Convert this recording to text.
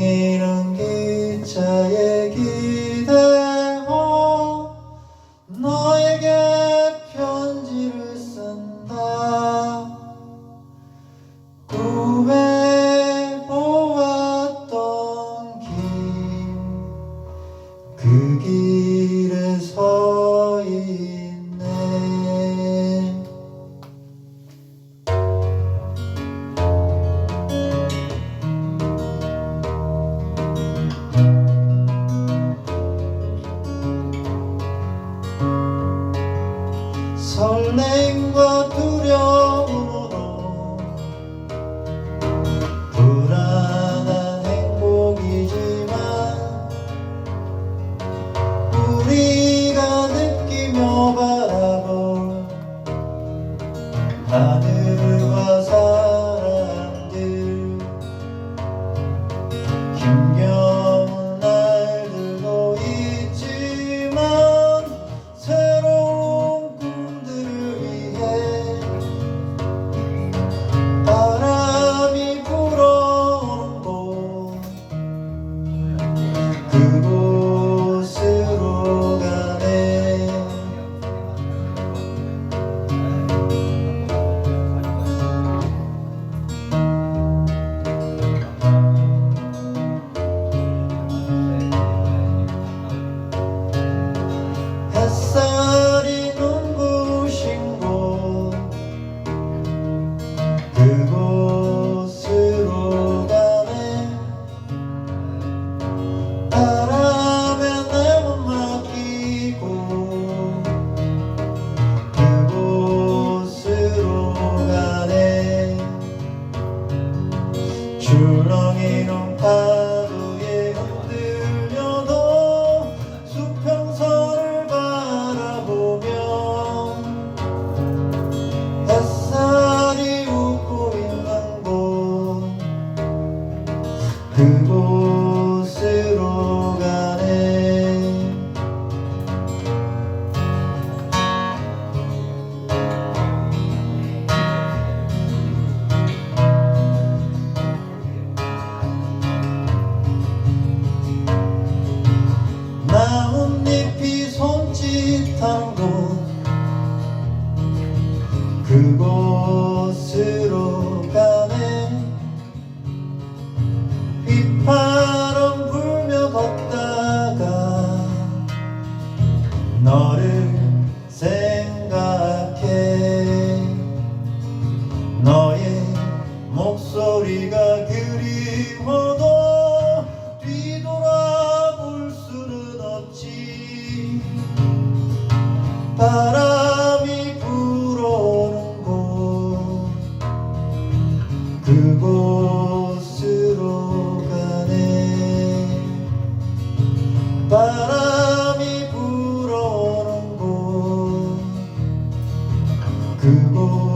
이런 기차에 기대어 너에게 편지를 쓴다. 그길 all the 생각해. 너의 목소리가 그리워도 뒤돌아볼 수는 없지. 바람이 불어오는 곳 그곳으로 가네. through all